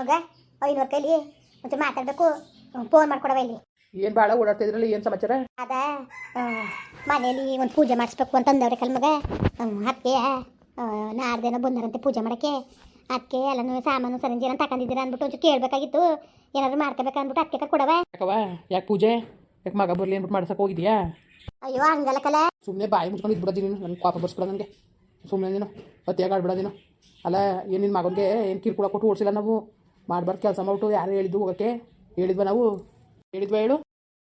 ಮಗ ಐನೂರು ಕೈಲಿ ಮತ್ತೆ ಮಾತಾಡಬೇಕು. ಫೋನ್ ಮಾಡ್ಕೊಡವ ಇಲ್ಲಿ. ಏನು ಭಾಳ ಓಡಾಡ್ತಿದ್ರಲ್ಲ ಏನು ಸಮಾಚಾರ? ಅದ ಮನೆಯಲ್ಲಿ ಒಂದು ಪೂಜೆ ಮಾಡಿಸ್ಬೇಕು ಅಂತ ಅಂದವ್ರೆ ಕಲ್ ಮಗ. ಅದಕ್ಕೆ ನಾಡ್ದೇನೋ ಬಂದಾರಂತೆ ಪೂಜೆ ಮಾಡಕ್ಕೆ. ಅದಕ್ಕೆ ಎಲ್ಲನೂ ಸಾಮಾನು ಸರಂಜಿ ಏನಂತ ತಕೊಂಡಿದ್ದೀರಾ ಅಂದ್ಬಿಟ್ಟು ಒಂಚೂರು ಕೇಳಬೇಕಾಗಿತ್ತು. ಏನಾದ್ರು ಮಾಡ್ಕೋಬೇಕು ಅಂದ್ಬಿಟ್ಟು ಅದಕ್ಕೆ ಕೊಡವ ಯಾಕವ ಯಾಕೆ ಪೂಜೆ? ಯಾಕೆ ಮಗ ಬರ್ಲಿ ಅಂದ್ಬಿಟ್ಟು ಮಾಡ್ಸಕ್ಕೆ ಹೋಗಿದ್ಯಾ? ಅಯ್ಯೋ ಹಂಗಲ್ಲ ಕಲ. ಸುಮ್ಮನೆ ಬಾಯಿ ಮುಚ್ಕೊಂಡು ಇದ್ಬಿಡೋದಿ ನೀನು ನನ್ನ ಕೋಪ ಬರ್ಸ್ಬಿಡ ನನಗೆ. ಸುಮ್ಮನೆ ನೀನು ಮತ್ತೆ ಆಡ್ಬಿಡ ನೀನು. ಅಲ್ಲ ಏನು ನಿನ್ನ ಮಗನಿಗೆ ಏನು ಕಿರ್ಕುಳ ಕೊಟ್ಟು ಓಡಿಸಿಲ್ಲ ನಾವು? ಮಾಡ್ಬಾರ್ದು ಕೆಲಸ ಮಾಡ್ಬಿಟ್ಟು ಯಾರು ಹೇಳಿದ್ದು ಹೋಗಕ್ಕೆ? ಹೇಳಿದ್ವಾ ನಾವು? ಹೇಳಿದ್ವಾ ಹೇಳು?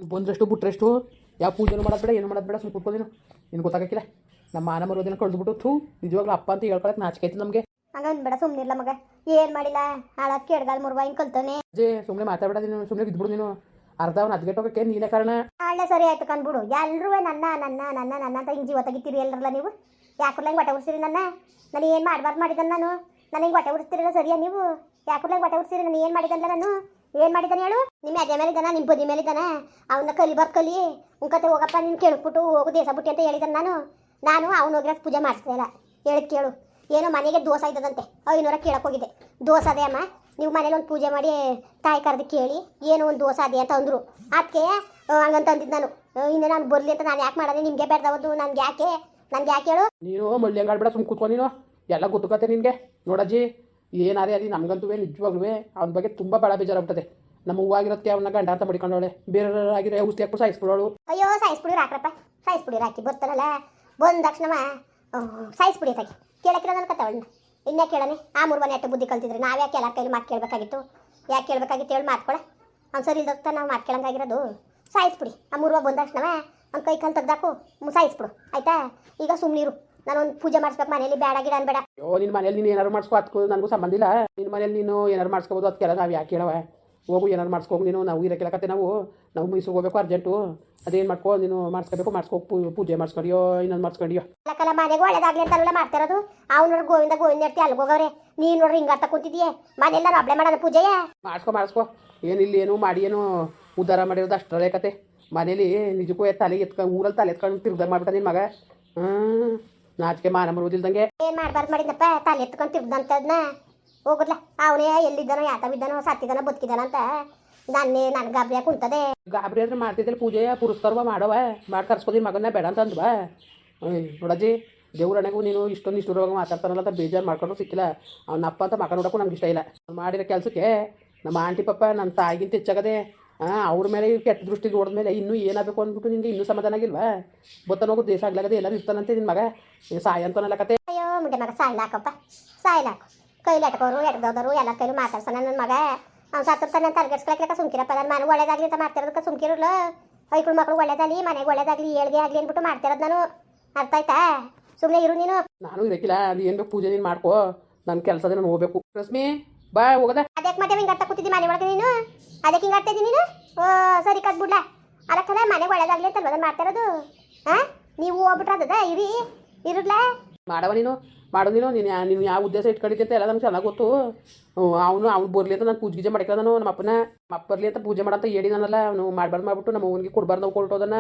ಬಂದ್ರಷ್ಟು ಬಿಟ್ರಷ್ಟು? ಯಾವ ಪೂಜೆನೂ ಮಾಡೋದು ಬೇಡ ಏನು ಮಾಡೋದು ಬೇಡ ಸ್ವಲ್ಪ ನೀನು. ನಿನ್ಗೆ ಗೊತ್ತಾಗಕ್ಕಿಲ್ಲ. ನಮ್ಮ ಮಾನ ಮರೋದಿನ ಕಳ್ದ್ಬಿಟ್ಟು ಥೂ ನಿಜವಾಗ್ಲೂ ಅಪ್ಪ ಅಂತ ಹೇಳ್ಕೊಳಕ್ಕೆ ನಾಚಿಕೆ ಆಯ್ತು ನಮಗೆ. ಹಂಗ ಬೇಡ ಸುಮ್ಮನಿರ್ಲ ಮಗ. ಏನು ಮಾಡಿಲ್ಲ? ಹಾಳಾದ ಕೆಡ್ಗಾಲ್ ಮುರ್ವ ಹಿಂಗೆ ಕಲ್ತಾನೆ ಅಜ್ಜಿ ಸುಮ್ಮನೆ ಮಾತಾಡ್ಬೇಡ ನೀನು ಸುಮ್ಮನೆ ಇದ್ಬಿಡು ನೀನು. ಅರ್ಧ ಅವ್ನು ಹೋಗೋಕ್ಕೆ ನೀನೇ ಕಾರಣ. ಹಾಳೆ ಸರಿ ಆಯ್ತು ಕಂದ್ಬಿಡು ಎಲ್ರೂ ನನ್ನ ನನ್ನ ನನ್ನ ನನ್ನ ಅಂತ ಹಿಂಗೆ ಜೀವ ತೆಗಿತೀರಿ ಎಲ್ಲರಲ್ಲ ನೀವು? ಯಾಕೆ ಹಿಂಗೆ ಹೊಟ್ಟೆ ಉಡ್ಸಿರಿ ನನ್ನ? ನಾನು ಏನು ಮಾಡಬಾರ್ದು ಮಾಡಿದ್ದಾನೆ ನಾನು? ನನಗೆ ಹೊಟ್ಟೆ ಉಡ್ಸ್ತಿರಲ್ಲ ಸರಿಯಾ ನೀವು? ಯಾಕುರ್ಲ ಬಟ್ಟೆ ಉಡ್ಸಿರಿ ನಾನು ಏನು ಮಾಡಿದ್ದಲ್ಲ ನಾನು? ಏನು ಮಾಡಿದ್ದಾನೆ ಹೇಳು? ನಿಮ್ಮ ಅದೇ ಮೇಲೆ ಇದ್ದಾನ ನಿಮ್ಮ ಬದಿ ಮೇಲೆ ಇದ್ದಾನೆ? ಅವನ ಕಲಿ ಬರ್ಕಲಿ ಕಲಿ. ಉಂಕತೆ ಹೋಗಪ್ಪ, ನೀನು ಕೇಳ್ಬಿಟ್ಟು ಹೋಗು ದೇಶ ಬುಟ್ಟಿ ಅಂತ ಹೇಳಿದ್ದಾನೆ ನಾನು. ನಾನು ಅವನು ಹೋಗಿರೋ ಪೂಜೆ ಮಾಡಿಸ್ತಾ ಇಲ್ಲ ಹೇಳಿದ್ ಕೇಳು. ಏನೋ ಮನೆಗೆ ದೋಸ ಇದ್ದದಂತೆ. ಐನೂರ ಕೇಳಕ್ಕೆ ಹೋಗಿದ್ದೆ. ದೋಸ ಅದೇ ಅಮ್ಮ. ನೀವು ಮನೇಲಿ ಒಂದು ಪೂಜೆ ಮಾಡಿ ತಾಯಿ ಕರೆದು ಕೇಳಿ, ಏನೋ ಒಂದು ದೋಸ ಅದೇ ಅಂತ ಅಂದರು. ಅದಕ್ಕೆ ಹಂಗಂತ ಅಂದಿದ್ದು ನಾನು. ಇನ್ನೇ ಇನ್ನು ನಾನು ಬರಲಿ ಅಂತ ನಾನು ಯಾಕೆ ಮಾಡೋದು? ನಿಮಗೆ ಬೇಡ್ದವದ್ದು ನನಗೆ ಯಾಕೆ? ನನಗೆ ಯಾಕೆ ಹೇಳು? ನೀನು ಮಳ್ಳಿ ಹಂಗಾಡ್ಬೇಡ ಸುಮ್ಮ ಕೂತ್ಕೊ ನೀನು. ಎಲ್ಲ ಗೊತ್ತುಕತ್ತೆ ನಿನಗೆ. ನೋಡಜ್ಜಿ. ಏನಾರೇ ಅದೇ ನಮಗಂತೂ ನಿಜವಾಗ್ಲೂ ಅವನ ಬಗ್ಗೆ ತುಂಬ ಭಾಳ ಬೇಜಾರಾಗ್ಬಿಟ್ಟದೆ. ನಮ್ಮ ಹೂವಾಗಿರೋದಕ್ಕೆ ಅವನ ಗಂಡ ಅಂತ ಮಡಿಕೊಂಡವಳೆ ಬೇರೆ ಆಗಿರೋ ಔಷಧಿ ಹಾಕ್ಬಿಟ್ಟು ಸಾಯಿಸ್ಬಿಡೋಳು. ಅಯ್ಯೋ, ಸಾಯಿಸ್ಬಿಡಿ ಹಾಕ್ರಪ್ಪ ಸಾಯಿಸ್ಬಿಡಿ ಹಾಕಿ ಬರ್ತಾರಲ್ಲ ಬಂದ ತಕ್ಷಣ ಸಾಯಿಸ್ಬಿಡಿ ತಾಕಿ ಕೇಳಕ್ಕೆ ನನ್ನ ಕತೆ ಅವಳನ್ನ. ಇನ್ನೇ ಕೇಳನೆ ಆ ಮೂರು ಎಟ್ಟ ಬುದ್ಧಿ ಕಲ್ತಿದ್ರೆ. ನಾವು ಯಾಕೆ ಎಲ್ಲ ಕೈಲಿ ಮಾತು ಕೇಳಬೇಕಾಗಿತ್ತು? ಯಾಕೆ ಕೇಳಬೇಕಾಗಿತ್ತು ಹೇಳಿ ಮಾತ್ಕೊಳ ಅವ್ನು ಸರಿ ಇಲ್ದೋಗ್ತಾ ನಾವು ಮಾತು ಕೇಳಂಗಾಗಿರೋದು. ಸಾಯಿಸ್ಬಿಡಿ. ಆ ಮೂರ್ವ ಬಂದ ತಕ್ಷಣ ಅವ್ನ ಕೈ ಕಾಲು ತೆಗ್ದಾಕು, ಸಾಯಿಸ್ಬಿಡು. ಆಯ್ತಾ? ಈಗ ಸುಮ್ಮನಿರು ನಾನು ಒಂದು ಪೂಜೆ ಮಾಡಿಸ್ಬೇಕು ಮನೇಲಿ ಬೇಡ ಗಿಡ ಅನ್ಬೇಡ ಅಯ್ಯೋ ನಿನ್ನ ಮನೇಲಿ ನೀನು ಏನಾರು ಮಾಡಿಸ್ಕೋ ಅದಕ್ಕೂ ನನಗೂ ಸಂಬಂಧ ಇಲ್ಲ. ನಿನ್ನ ಮನೇಲಿ ನೀನು ಏನಾರು ಮಾಡಿಸ್ಕೋಬೋದು ಅದಕ್ಕೆಲ್ಲ ನಾವು ಯಾಕೆ ಹೇಳವ? ಹೋಗು ಏನಾರು ಮಾಡಿಸ್ಕೋಗು ನೀನು. ನಾವು ಇರೋಕ್ಕೆಲ್ಲಕತ್ತೆ ನಾವು. ನಾವು ಮೈಸೂರಿಗೆ ಹೋಗ್ಬೇಕು ಅರ್ಜೆಂಟು. ಅದೇನು ಮಾಡ್ಕೋ ನೀನು ಮಾಡಿಸ್ಕೋಬೇಕು ಮಾಡಿಸ್ಕೋ ಪೂಜೆ ಮಾಡಿಸ್ಕೊಂಡಿಯೋ ಇನ್ನೊಂದು ಮಾಡಿಸ್ಕೊಂಡಿಯೋ. ಅಲ್ಲಕ್ಕಲ್ಲ ಮನೆಗೆ ಒಳ್ಳೇದಾಗಲಿ ಅಂತ ಅಲ್ಲ ಮಾಡ್ತಾ ಇರೋದು. ಅವ್ನು ನೋಡಿ ಗೋವಿಂದ ಗೋವಿಂದ ಇರ್ತಿ ಅಲ್ಲಿಗೆ ಹೋಗವ್ರೆ. ನೀನು ನೋಡ್ರಿ ಹಿಂಗಾತ ಕುಂತಿದ್ಯೆ. ಮನೆಲ್ಲ ರಬ್ಳೆ ಮಾಡೋಣ ಪೂಜೆಯೇ. ಮಾಡಿಸ್ಕೊ ಮಾಡಿಸ್ಕೊ. ಏನಿಲ್ಲ ಏನು ಮಾಡಿ ಏನು ಉದ್ಧಾರ ಮಾಡಿರೋದು ಅಷ್ಟರಲ್ಲೇ ಕತೆ. ಮನೇಲಿ ನಿಜಕ್ಕೂ ತಲೆ ಎತ್ಕೊಂಡು ಊರಲ್ಲಿ ತಲೆ ಎತ್ಕೊಂಡು ತಿರ್ಗ ಮಾಡ್ಬಿಟ್ಟ ನಿನ್ನ ಮಗ. ಹ್ಞೂ ನಾಚಿಕೆ ಮಾನ ಬರುವುದಿಲ್ದಂಗೆ ಏನ್ ಮಾಡ್ಬಾರ್ದು ಮಾಡಿದ್ನಪ್ಪ? ತಲೆ ಎತ್ಕೊಂಡು ತಿರ್ದಂತದ್ನ ಹೋಗುದ್ಲ ಅವನೇ ಎಲ್ಲಿದ್ದಾನೋ ಯಾತ ಬಿದ್ದಾನೋ ಸತ್ತಿದಾನೋ ಬದುಕಿದಾನ ಅಂತ. ನನ್ನೇ ನನ್ ಗಾಬರಿಯ ಕುಂತದೆ. ಗಾಬರಿ ಆದ್ರೆ ಮಾಡ್ತಿದ್ದಲ್ಲಿ ಪೂಜೆ ಪುರಸ್ಕಾರವ ಮಾಡವ. ಮಾಡಿ ಕರ್ಸ್ಕೊದಿ ಮಗನ ಬೇಡ ಅಂತ ಅಂದ್ವಾ ನೋಡಜ್ಜಿ ದೇವ್ರಣೆಗೂ ನೀನು ಇಷ್ಟೊಂದು ಇಷ್ಟುರವಾಗ ಮಾತಾಡ್ತಾನಲ್ಲ ಅಂತ ಬೇಜಾರು ಮಾಡ್ಕೊಂಡು ಸಿಕ್ಕಿಲ್ಲ. ಅವನಪ್ಪ ಅಪ್ಪ ಅಂತ ಮಗ ನೋಡೋಕ್ಕೂ ನಮ್ಗೆ ಇಷ್ಟ ಇಲ್ಲ. ಮಾಡಿದ ಮಾಡಿರೋ ಕೆಲಸಕ್ಕೆ ನಮ್ಮ ಆಂಟಿ ಪಪ್ಪ ನನ್ನ ತಾಯಿಗಿಂತ ಹೆಚ್ಚಾಗದೆ ಅವ್ರ ಮೇಲೆ ಕೆಟ್ಟ ದೃಷ್ಟಿ ನೋಡಿದ್ಮೇಲೆ ಇನ್ನೂ ಏನಾಗಬೇಕು ಅಂದ್ಬಿಟ್ಟು ನಿಂಗೆ ಇನ್ನೂ ಸಮಾಧಾನ ಆಗಿಲ್ವಾ? ಬತ್ತನ ಹೋಗು ದೇಶ ಆಗ್ಲಾಗದೆ ಎಲ್ಲರೂ ಇರ್ತಾನಂತೆ ನಿನ್ನ ಮಗ. ನೀನ್ ಸಾಯ ಅಂತನಲ್ಲ ಕತೆ. ಅಯ್ಯೋ ಮುಂದೆ ಮಗ ಸಾಯ್ಲಾಕಪ್ಪ ಸಾಯ್ಲಾಕು ಕೈಲಿ ಎಟ್ಕೋರು ಎಟ್ದೋದರು ಎಲ್ಲ ಕೈಲಿ ಮಾತಾಡ್ಸೋಣ ನನ್ನ ಮಗ. ಅವ್ನು ಸತ್ತಿರ್ತಾನೆ ಅಂತ ಅರ್ಗಡ್ಸ್ಕೊಳಕ್ಕೆ ಸುಮ್ಕಿರಪ್ಪ. ನನ್ನ ಮನೆ ಒಳ್ಳೇದಾಗಲಿ ಅಂತ ಮಾಡ್ತಿರೋದಕ್ಕೆ ಸುಮ್ಕಿರಲ್ಲ ಐಕ್ಳು ಮಕ್ಳು ಒಳ್ಳೇದಾಗಲಿ ಮನೆಗೆ ಒಳ್ಳೇದಾಗಲಿ ಏಳ್ಗೆ ಆಗಲಿ ಅಂದ್ಬಿಟ್ಟು ಮಾಡ್ತಿರೋದು ನಾನು. ಅರ್ಥ ಆಯ್ತಾ? ಸುಮ್ಮನೆ ಇರು ನೀನು. ನಾನು ಇರಕ್ಕಿಲ್ಲ ಅದು ಏನು ಬೇಕು ಪೂಜೆ ನೀನು ಮಾಡ್ಕೋ. ನನ್ನ ಕೆಲಸದ ನಾನು ಹೋಗ್ಬೇಕು. ರಶ್ಮಿ ಬಾ ಹೋಗದ. ಅದಕ್ಕೆ ಮತ್ತೆ ಹಿಂಗೆ ಅರ್ಥ ಕೂತಿದ್ದಿ ಮನೆ ಒಳಗೆ ನೀನು? ಅದಕ್ಕೆ ಹಿಂಗೆ ಆಡ್ತಾ ನೀನು? ಓ ಸರಿ ಕಟ್ಬಿಡ್ಲ. ಅದಕ್ಕಲ್ಲ ಮನೆಗೆ ಒಳ್ಳೇದಾಗ್ಲಿ ಅಂತ ಅಲ್ವದ ಮಾಡ್ತಾ ಇರೋದು? ಹಾಂ ನೀವು ಹೋಗ್ಬಿಟ್ರೆ ಇರಿ ಇರುಡ್ಲಾ ಮಾಡವ ನೀನು ಮಾಡು ನೀನು ನೀನು ನೀನು ಯಾವ ಉದ್ದೇಶ ಇಟ್ಕೊಂಡಿದ್ದೆ ಅಂತ ಎಲ್ಲ ನಮ್ಗೆ ಚೆನ್ನಾಗಿ ಗೊತ್ತು. ಅವನು ಅವ್ನು ಬರಲಿ ಅಂತ ನಾನು ಪೂಜೆ ಗೀಜೆ ನಾನು ನಮ್ಮ ಅಪ್ಪನ. ಅಪ್ಪ ಬರಲಿ ಅಂತ ಪೂಜೆ ಮಾಡಂತ ಹೇಳಿ ನಾನಲ್ಲ ಅವನು ಮಾಡ್ಬಾರ್ದು ಮಾಡ್ಬಿಟ್ಟು ನಮ್ಮ ಅವನಿಗೆ ಕೊಡ್ಬಾರ್ದು ನಾವು ಕೊಟ್ಟೋದನ್ನ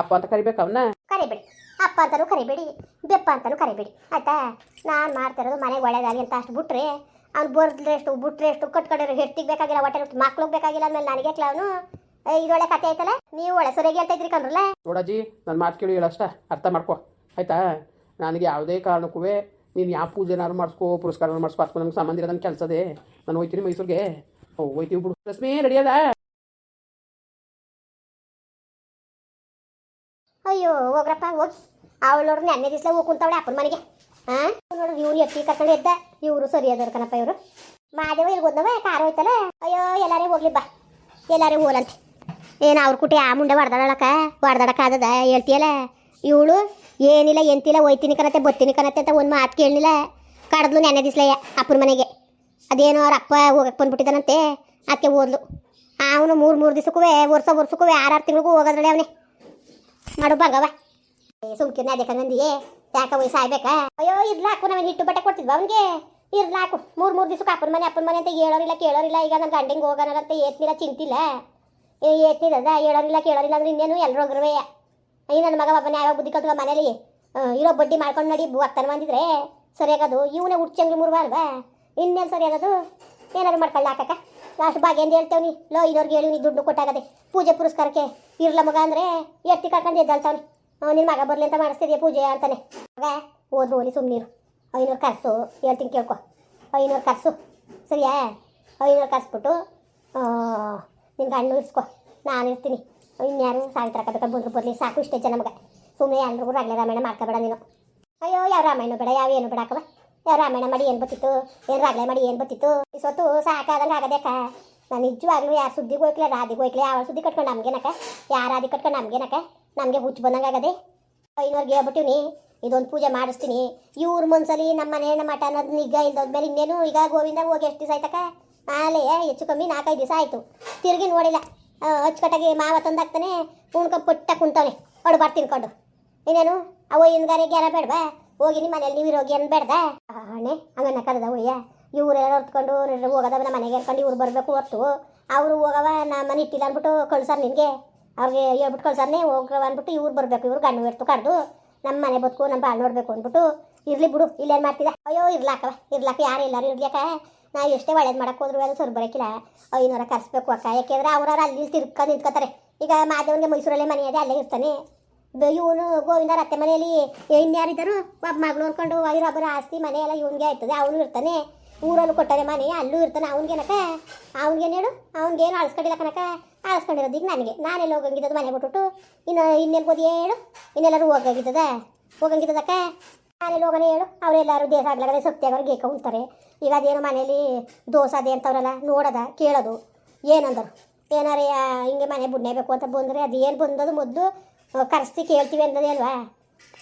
ಅಪ್ಪ ಅಂತ ಕರಿಬೇಕು ಅವನ್ನ ಕರಿಬೇಡಿ. ಅಪ್ಪ ಅಂತಲೂ ಕರಿಬೇಡಿ. ಬೆಪ್ಪ ಅಂತಾನು ಕರಿಬೇಡಿ. ಆಯ್ತಾ? ನಾನು ಮಾಡ್ತಿರೋದು ಮನೆಗೆ ಒಳ್ಳೇದಾಗಲಿ ಅಂತ ಅಷ್ಟು ಬಿಟ್ರೆ ಅವ್ನು ಬರ್ದ್ರೆ ಎಷ್ಟು ಬಿಟ್ರೆ ಎಷ್ಟು ಕಡೆ ಹೆಟ್ಟಿಗೆ ಬೇಕಾಗಿಲ್ಲ ಹೊಟ್ಟೆ ಮಕ್ಳಿಗೆ ಬೇಕಾಗಿಲ್ಲ ಅಂದ್ಮೇಲೆ ನನಗೆ ಅವನು? ಇದೊಳ್ಳೆ ಕತೆ ಐತಲ್ಲ? ನೀವು ಒಳ್ಳೆ ಸರಿಯಾಗಿ ಹೇಳ್ತಾ ಇದ್ರಿ ಕಣ್ರಲ್ಲ? ನೋಡಜ್ಜಿ ನನ್ನ ಮಾತು ಕೇಳಿ ಅಷ್ಟೇ ಅರ್ಥ ಮಾಡ್ಕೊ. ಆಯ್ತಾ? ನನಗೆ ಯಾವುದೇ ಕಾರಣಕ್ಕೂ ನೀನು ಯಾವ ಪೂಜೆನಾರು ಮಾಡಿಸ್ಕೋ ಪುರಸ್ಕಾರ ಮಾಡಿಸ್ಕೋ ಅಥವಾ ನಮ್ಗೆ ಸಂಬಂಧ ಇರೋದಂಗೆ ಕೆಲಸದೇ. ನಾನು ಹೋಯ್ತೀನಿ ಮೈಸೂರಿಗೆ. ಓ ಹೋಯ್ತೀವಿ ಬಿಡು. ರಶ್ಮಿ ರೆಡಿ ಅದ? ಅಯ್ಯೋ ಹೋಗ್ರಪ್ಪ ಹೋಗಿ. ಅವಳು ನೋಡ್ರಿ ನೆನ್ನೆ ದಿವಸ ಹೋಗಿ ಕುಂತವಳೆ ಅಪ್ಪನ ಮನೆಗೆ. ಹಾಂ ನೋಡ್ರಿ ಇವ್ನು ಎತ್ತಿ ಕರ್ಕೊಂಡು ಎದ್ದ. ಇವರು ಸರಿ ಅದಾರ ಕಣಪ್ಪ ಇವರು. ಮಾದೇವ ಇಲ್ಲಿ ಹೋದ್ನವ? ಕಾರ್ ಹೋಯ್ತಲ್ಲ? ಅಯ್ಯೋ ಎಲ್ಲಾರೇ ಹೋಗ್ಲಿ ಬಾ. ಎಲ್ಲಾರೇ ಹೋಲಂತೆ ಏನು ಅವ್ರ ಕುಟಿ ಆ ಮುಂಡೆ ಹೊಡ್ದಾಡಕ ಆದದ? ಹೇಳ್ತೀಯಲ್ಲ? ಇವಳು, ಏನಿಲ್ಲ, ಎಂತಿಲ್ಲ ಒಯ್ತೀನಿ ಕನತೆ ಬತ್ತೀನಿ ಕನತೆ ಅಂತ ಒಂದು ಮಾತು ಕೇಳಲಿಲ್ಲ. ಕಡದ್ಲು ನೆನ್ನೆ ದಿಸ್ಲಯ್ಯ ಅಪ್ಪನ ಮನೆಗೆ. ಅದೇನೋ ಅವ್ರ ಅಪ್ಪ ಹೋಗಕ್ಕೆ ಬಂದ್ಬಿಟ್ಟಿದ್ದಾನಂತೆ ಅದಕ್ಕೆ ಓದ್ಲು ಅವನು ಮೂರು ಮೂರು ದಿವಸಕ್ಕೂ ವರ್ಷ ವರ್ಷಕ್ಕೂ ಆರಾರು ತಿಂಗಳಿಗೂ ಹೋಗೋದ್ರಳೆ ಅವನೇ. ಮಾಡು ಬಂಗವ ಸುಮ್ಕಿರ್ನ ಅದೇ ಕಂದಿಯೇ ಯಾಕ ವಯಸ್ಸು ಸಾಯ್ಬೇಕಾ? ಅಯ್ಯೋ ಇರ್ಲಾಕು ನಾವೇನು ಹಿಟ್ಟು ಬಟ್ಟೆ ಕೊಡ್ತಿದ್ವ ಅವನಿಗೆ? ಇರ್ಲಾಕು ಮೂರು ಮೂರು ದಿವಸಕ್ಕೆ ಅಪ್ಪನ ಮನೆ ಅಪ್ಪನ ಮನೆ ಅಂತ ಹೇಳೋರಿಲ್ಲ, ಕೇಳೋರಿಲ್ಲ, ಈಗ ನನ್ನ ಗಂಡಂಗೆ ಹೋಗೋಣ ಅಂತ ಏತ್ನಿಲ್ಲ, ಚಿಂತಿಲ್ಲ. ಏ, ಏತ್ನಿಲ್ಲದ? ಹೇಳೋರಿಲ್ಲ, ಕೇಳೋರಿಲ್ಲ ಅಂದ್ರೆ ಇನ್ನೇನು ಎಲ್ಲರೂ ಹೋಗ್ರವೇ ಅಯ್ಯ ನನ್ನ ಮಗ ಒಬ್ಬನೇ ಯಾವಾಗ ಬುದ್ಧಿ ಕಲ್ತ್ಕೊ ಮನೇಲಿ ಇರೋ ಬಡ್ಡಿ ಮಾಡ್ಕೊಂಡು ನಡಿ ಅಕ್ಕನ ಬಂದಿದ್ರೆ ಸರಿಯಾಗದು, ಇವನೇ ಹುಡ್ಚಂಗ್ಲಿ ಮೂರು ಅಲ್ವಾ? ಇನ್ನೇನು ಸರಿಯಾಗದು? ಏನಾದ್ರು ಮಾಡ್ಕೊಳ್ಳ ಹಾಕಕ್ಕ. ಲಾಸ್ಟ್ ಭಾಗ್ಯ ಅಂತ ಹೇಳ್ತೇವ್ನಿ ಲೋ, ಇನ್ನೋರ್ಗೆ ಹೇಳಿ ದುಡ್ಡು ಕೊಟ್ಟಾಗದೆ. ಪೂಜೆ ಪುರಸ್ಕಾರಕ್ಕೆ ಇರ್ಲ ಮಗ ಅಂದರೆ, ಎತ್ತಿ ಕರ್ಕೊಂಡು ಎದ್ದಳ್ತಾವ್ನಿ. ನಿನ್ನ ಮಗ ಬರಲಿ ಅಂತ ಮಾಡಿಸ್ತಿದ್ಯಾ ಪೂಜೆ ಅಂತಾನೆ. ಮಗ ಓದ್ ಓಲಿ ಸುಮ್ಮನೀರು ಐನೂರು ಕರ್ಸು, ಹೇಳ್ತೀನಿ ಕೇಳ್ಕೊ. ಐನೂರು ಕರ್ಸು, ಸರಿಯಾ? ಐನೂರು ಕರ್ಸ್ಬಿಟ್ಟು ನಿನ್ನ ಗಂಡು ಇಸ್ಕೊ ನಾನು ಇರ್ತೀನಿ. ಇನ್ಯಾರು ಸಾವಿತ್ರ ಕಬೇಕು ಬಂದ್ರು, ಬರಲಿ. ಸಾಕು ಇಷ್ಟೇ ಜನ ಮಗ. ಸುಮ್ಮನೆ ಎಲ್ರಿಗೂ ರಾಗಲೆ ರಾಮಾಯಣ ಮಾಡ್ಕೋಬೇಡ ನೀನು. ಅಯ್ಯೋ, ಯಾವ ರಾಮಾಯಣ ಬೇಡ, ಯಾವ ಏನು ಬೇಡ ಹಾಕವ ಯಾವ ರಾಮಾಯಣ ಮಾಡಿ ಏನು ಬತ್ತಿತ್ತು ಏನು ರಾಗಲೇ ಮಾಡಿ ಏನು ಬತ್ತಿತ್ತು ಸೊತ್ತು ಸಾಕಾದಂಗೆ ಆಗದೇಕ ನಾನು ನಿಜವಾಗ್ಲೂ ಯಾರು ಸುದ್ದಿಗೆ ಹೋಯ್ಕಲೆ ರಾದಿಗೆ ಹೋಯ್ಕಲೆ ಯಾವ ಸುದ್ದಿ ಕಟ್ಕೊಂಡು ನಮ್ಗೇನಕ ಯಾರು ರಾದಿ ಕಟ್ಕೊಂಡು ನಮ್ಗೇನಕ ನಮಗೆ ಹುಚ್ಚು ಬಂದಂಗೆ ಆಗದೆ ಐನೂರ್ಗೆ ಹೇಳ್ಬಿಟ್ಟಿವ್ನಿ, ಇದೊಂದು ಪೂಜೆ ಮಾಡಿಸ್ತೀನಿ. ಇವ್ರ ಮನ್ಸಲ್ಲಿ ನಮ್ಮ ಮನೆ, ನಮ್ಮ ಮಠ ಅನ್ನೋದು ನಿಗ್ಗ ಇಲ್ದೋದ್ಮೇಲೆ ಇನ್ನೇನು ಈಗ ಗೋವಿಂದ ಹೋಗಿ ಎಷ್ಟು ದಿವಸ ಆಯ್ತಕ ಆಲೆ ಹೆಚ್ಚು ಕಮ್ಮಿ ನಾಲ್ಕೈದು ದಿವಸ ಆಯಿತು. ತಿರುಗಿ ನೋಡಿಲ್ಲ. ಅಚ್ಚುಕಟ್ಟಾಗಿ ಮಾವ ತಂದಾಗ್ತಾನೆ ಉಣ್ಕೊಂಡು ಪುಟ್ಟ ಕುಂತವನೆ. ಬರ್ತೀನಿ ತಿನ್ಕೊಂಡು. ಇನ್ನೇನು? ಅವ ಇನ್ಗಾರೆ ಗ್ಯಾರ ಬೇಡವಾ? ಹೋಗಿ ನಿಮ್ಮ ಮನೇಲಿ ನೀವು ಇರೋಗಿ ಏನು ಬೇಡ್ದ? ಅಣ್ಣೆ, ಹಂಗನ್ನ ಕರೆದ ಒಯ್ಯ ಇವರೆಲ್ಲ ಹೊತ್ಕೊಂಡು ಹೋಗೋದ ನಮ್ಮ ಮನೆಗೆ ಹೇಳ್ಕೊಂಡು ಇವ್ರು ಬರಬೇಕು ಹೊರ್ತು. ಅವರು ಹೋಗವ ನಮ್ಮ ಮನೆ ಇಟ್ಟಿಲ್ಲ ಅಂದ್ಬಿಟ್ಟು ಕಳ್ಸಾರ ನಿನಗೆ. ಅವ್ರಿಗೆ ಹೇಳ್ಬಿಟ್ಟು ಕಳ್ಸಾರನೆ ಹೋಗ್ರವ ಅಂದ್ಬಿಟ್ಟು ಇವ್ರು ಬರಬೇಕು, ಇವ್ರು ಗಂಡು ಇರ್ತು ಕಡ್ದು ನಮ್ಮ ಮನೆ ಬದುಕು ನಮ್ಮ ಬಾಳ್ ನೋಡಬೇಕು ಅಂದ್ಬಿಟ್ಟು ಇರ್ಲಿ ಬಿಡು, ಇಲ್ಲೇನು ಮಾಡ್ತಿದ್ದ ಅಯ್ಯೋ, ಇರ್ಲಾಕವ, ಇರ್ಲಾಕ ಯಾರು ಎಲ್ಲರೂ ಇರ್ಲಿಕ್ಕ? ನಾ ಎಷ್ಟೇ ಒಳ್ಳೇದು ಮಾಡಕ್ಕೆ ಹೋದ್ರು ಅದು ಸರ್ ಬರೋಕಿಲ್ಲ. ಐನೂರ ಕರ್ಸ್ಬೇಕು ಅಕ್ಕ. ಯಾಕೆಂದ್ರೆ ಅವ್ರವ್ರು ಅಲ್ಲಿ ತಿರ್ಕೊಂಡು ನಿಂತ್ಕೋತಾರೆ. ಈಗ ಮಾದೇವನಿಗೆ ಮೈಸೂರಲ್ಲೇ ಮನೆ ಇದೆ, ಅಲ್ಲೇ ಇರ್ತಾನೆ. ಇವನು ಗೋವಿಂದ ಅತ್ತೆ ಮನೆಯಲ್ಲಿ ಇನ್ಯಾರಿದ್ದರು ಒಬ್ಬ ಮಗಳು ಅನ್ಕೊಂಡು ಅವರೊಬ್ಬರ ಆಸ್ತಿ ಮನೆ ಎಲ್ಲ ಇವನಿಗೆ ಆಯ್ತದೆ, ಅವನು ಇರ್ತಾನೆ. ಊರಲ್ಲೂ ಕೊಟ್ಟರೆ ಮನೆ, ಅಲ್ಲೂ ಇರ್ತಾನೆ ಅವನಿಗೇನಕ ಅವ್ನಿಗೇನು ಹೇಳು? ಅವ್ನಿಗೇನು ಅಳಿಸ್ಕೊಂಡಿಲ್ಲ ಕನಕ ಅಳಿಸ್ಕೊಂಡಿರೋದು ಈಗ ನನಗೆ. ನಾನೆಲ್ಲ ಹೋಗಂಗಿದ್ದದ ಮನೆ ಬಿಟ್ಬಿಟ್ಟು ಇನ್ನು ಇನ್ನೆಲ್ಲಿ ಹೋದಿ ಹೇಳು? ಇನ್ನೆಲ್ಲರೂ ಹೋಗಂಗಿದ್ದದ? ಹೋಗಂಗಿದ್ದದಕ್ಕ ನಾನೆಲ್ಲ ಹೋಗೋಣ ಹೇಳು? ಅವರೆಲ್ಲರೂ ದೇಶ ಆಗ್ಲಾಗದೆ ಸತ್ಯಾಗವ್ರು ಗೇಕ ಉಂತಾರೆ. ಈಗ ಅದೇನು ಮನೇಲಿ ದೋಸೆ ಅದೇ ಅಂತವ್ರಲ್ಲ ನೋಡೋದ, ಕೇಳೋದು. ಏನಂದರು? ಏನಾರ ಹಿಂಗೆ ಮನೆ ಬುಡ್ನೇಬೇಕು ಅಂತ ಬಂದರೆ ಅದು ಏನು ಬಂದದು ಮೊದಲು ಕರೆಸ್ತಿ ಕೇಳ್ತೀವಿ ಅಂದದೇ ಅಲ್ವಾ?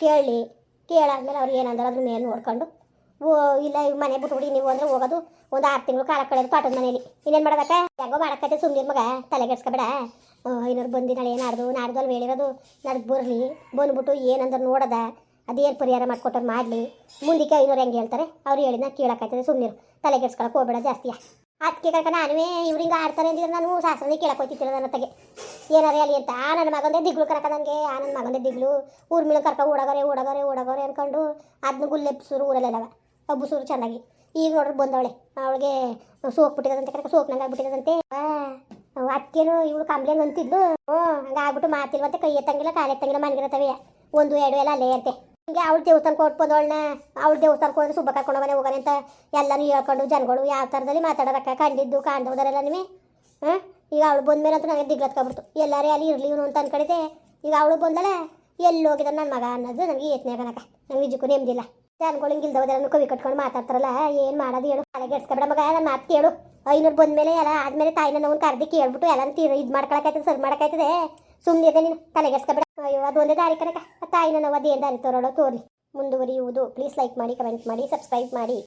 ಕೇಳಿ. ಕೇಳಾದ್ಮೇಲೆ ಅವ್ರು ಏನಂದ್ರೆ ಅದ್ರ ಮೇಲೆ ನೋಡ್ಕೊಂಡು ಓ, ಇಲ್ಲ ಈಗ ಮನೆ ಬಿಟ್ಬಿಡಿ ನೀವು ಅಂದ್ರೆ ಹೋಗೋದು. ಒಂದು ಆರು ತಿಂಗಳು ಕಾಲ ಕಳೆದು ತೋಟದ ಮನೇಲಿ. ಇನ್ನೇನು ಮಾಡ್ಬೇಕಾ ಹೆಂಗೋ ಮಾಡಕತ್ತೆ ಸುಮ್ಮನೆ ಮಗ. ತಲೆಗೆಡ್ಸ್ಕೊಬೇಡ ಐನೂರು ಬಂದಿ ನಾಳೆ ನಾಡ್ದು ನಾಡ್ದು ಅಲ್ಲಿ ಹೇಳಿರೋದು. ನಡ್ದು ಬರಲಿ. ಬಂದ್ಬಿಟ್ಟು ಏನಂದ್ರೆ ನೋಡದ. ಅದೇನು ಪರಿಹಾರ ಮಾಡ್ಕೊಟ್ಟವ್ರು ಮಾಡಲಿ. ಮುಂದಕ್ಕೆ ಐನೂರು ಹೆಂಗೆ ಹೇಳ್ತಾರೆ? ಅವ್ರು ಹೇಳಿದ್ನ ಕೇಳೋಕ್ಕಾಯ್ತದೆ ಸುಮ್ಮನೆ ತಲೆಗೆಡ್ಸ್ಕೊಳಕ್ಕೆ ಹೋಗ್ಬೇಡ ಜಾಸ್ತಿಯ ಅದಕ್ಕೆ ಕರ್ಕ ನಾನುವೇ ಇವ್ರಿಂಗ ಆಡ್ತಾರೆ ಅಂದಿದ್ರೆ ನಾನು ಶಾಸ್ತ್ರನೇ ಕೇಳಕ್ಕೆ ಹೋಗ್ತಿದ್ದೆ ನನ್ನ ತಗೆ. ಏನಾರೇ ಅಲ್ಲಿ ಅಂತ. ಆ ನನ್ನ ಮಗಂದೇ ದಿಗ್ಲು ಕರಕ ನನಗೆ ಆ ನನ್ನ ಮಗಂದೇ ದಿಗ್ಲು. ಊರ್ಮಿಳ ಕರ್ಕ ಓಡಗೋರೆ ಓಡಗೋರೆ ಓಡಗೋರೆ ಅಂದ್ಕೊಂಡು ಅದನ್ನ ಗುಲ್ಲೆಪ್ಸೂರು ಊರಲ್ಲೆಲ್ಲವ. ಹಬ್ಬಸೂರು ಚೆನ್ನಾಗಿ. ಈಗ ನೋಡ್ರಿ ಬಂದವಳೆ. ಅವಳಿಗೆ ಸೋಕ್ ಬಿಟ್ಟಿದಂತೆ ಕನಕ ಸೋಕ್ನಂಗೆ ಆಗ್ಬಿಟ್ಟಿದಂತೆ ಅಕ್ಕೇನು ಇವಳು ಕಂಬ್ಲೇಂಗ್ ಅಂತಿದ್ಲು. ಹ್ಞೂ ಹಂಗೆ ಆಗ್ಬಿಟ್ಟು ಮಾತಿಲ್ವಂತೆ ಕೈ ಎತ್ತಂಗಿಲ್ಲ, ಕಾಲು ಎತ್ತಂಗಿಲ್ಲ, ಮನೆಗಿರತ್ತವೆ. ಒಂದು, ಎರಡು ಎಲ್ಲ ಅಲ್ಲೇ ಅಂತೆ ಹಿಂಗೆ ಅವಳು ದೇವಸ್ಥಾನಕ್ಕೆ ಕೊಟ್ಟು ಬಂದವಳನ್ನ, ಅವಳು ದೇವಸ್ಥಾನಕ್ಕೆ ಹೋದ್ರೆ ಸುಬ್ಬ ಕರ್ಕೊಂಡು ಮನೆ ಹೋಗೋಣ ಅಂತ ಎಲ್ಲರೂ ಹೇಳ್ಕೊಂಡು ಜನಗಳು ಯಾವ ಥರದಲ್ಲಿ ಮಾತಾಡೋದಕ್ಕ ಕಂಡಿದ್ದು ಕಾಣ್ದವ್ದಾರೆಲ್ಲ ನಿಮಗೆ ಹಾಂ ಈಗ ಅವಳು ಬಂದ್ಮೇಲೆ ಅಂತ ನನಗೆ ದಿಗ್ಲತ್ಕೊಬಿಡ್ತು ಎಲ್ಲರೇ ಅಲ್ಲಿ ಇರಲಿ ಇವನು ಅಂತ ಅನ್ಕಡಿದೆ ಈಗ ಅವಳು ಬಂದಳೆ, ಎಲ್ಲಿ ಹೋಗಿದ ನನ್ನ ಮಗ ಅನ್ನೋದು ನನಗೆ ಯತ್ನೆ ಕನಕ ನಂಗೆ ನಿಜಕ್ಕೂ ನೆಮ್ಮದಿಲ್ಲ ಜನಗಳು ಹಿಂಗೆ ಇಲ್ದವದೆಲ್ಲ ಕವಿ ಕಟ್ಕೊಂಡು ಮಾತಾಡ್ತಾರಲ್ಲ, ಏನು ಮಾಡೋದು ಹೇಳು. ತಲೆಗೆ ಎಡ್ಸ್ಕೊಬೇಡ ಮಗ ಎಲ್ಲ ಮಾತು ಕೇಳು. ಐನೂರು ಬಂದ್ಮೇಲೆ ಎಲ್ಲ ಆದ್ಮೇಲೆ ತಾಯಿನ ನಾವು ಕರ್ದು ಕೇಳ್ಬಿಟ್ಟು ಎಲ್ಲ ತೀರ ಇದು ಮಾಡ್ಕೊಳಕಾಯ್ತದೆ, ಸರಿ ಮಾಡೋಕ್ಕಾಯ್ತದೆ ಸುಮ್ಮನೆ ಇದೆ ನೀನು ತಲೆಗೆಡ್ಸ್ಕೊಬೇಡ ಅಯ್ಯೋ ಒಂದೇ ದಾರಿ ಕನಕ ತಾಯಿನ ನಾವು, ಅದೇನು ದಾರಿ ತೋರೋಳು ತೋರಿ ಮುಂದುವರಿಯುವುದು. ಪ್ಲೀಸ್ ಲೈಕ್ ಮಾಡಿ ಕಮೆಂಟ್ ಮಾಡಿ ಸಬ್ಸ್ಕ್ರೈಬ್ ಮಾಡಿ.